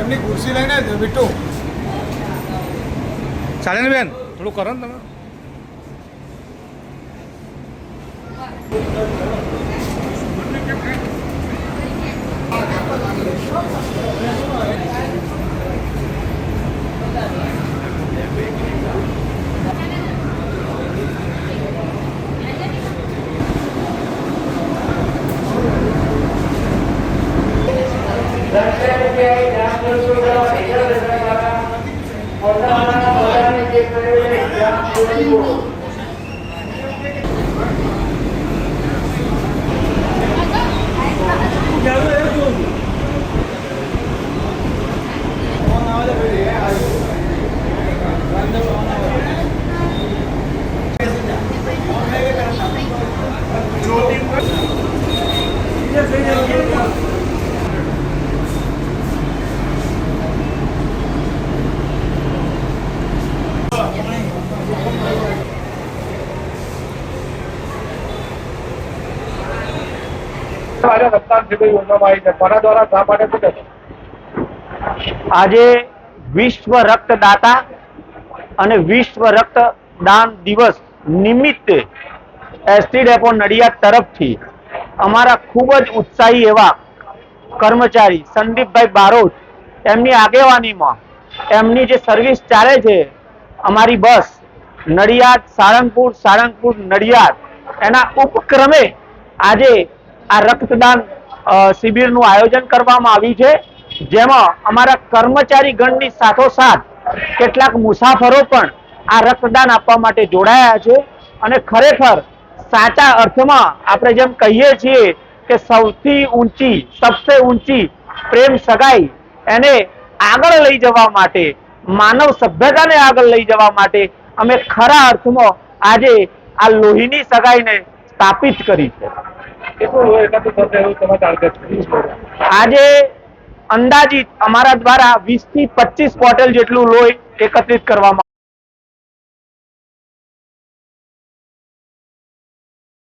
એમની ખુરશી લઈને બીટુ ચાલે ને બેન? થોડું કરો ને તમે. દસ રૂપિયા દસ યોજવામાં આવી છે કોના દ્વારા આજે વિશ્વ રક્તદાતા અને વિશ્વ રક્તદાન દિવસ નિમિત્તે એસટી ડેપો નડિયાદ તરફથી અમારા ખૂબ જ ઉત્સાહી એવા કર્મચારી સંદીપભાઈ બારોટ, એમની આગેવાનીમાં એમની જે સર્વિસ ચાલે છે, અમારી બસ નડિયાદ સારંગપુર સારંગપુર નડિયાદ, એના ઉપક્રમે આજે આ રક્તદાન શિબિરનું આયોજન કરવામાં આવ્યું છે, જેમાં અમારા કર્મચારી ગણની સાથોસાથ કેટલાક મુસાફરો પણ આ રક્તદાન આપવા માટે જોડાયા છે અને ખરેખર સાચા અર્થમાં આપણે જેમ કહીએ છીએ કે સૌથી ઊંચી, સબસે ઊંચી પ્રેમ સગાઈ એને આગળ લઈ જવા માટે, માનવ સભ્યતાને આગળ લઈ જવા માટે અમે ખરા અર્થમાં આજે આ લોહીની સગાઈને સ્થાપિત કરી છે? આજે અંદાજિત અમારા દ્વારા વીસથી પચીસ બોટલ જેટલું લોહી એકત્રિત કરવામાં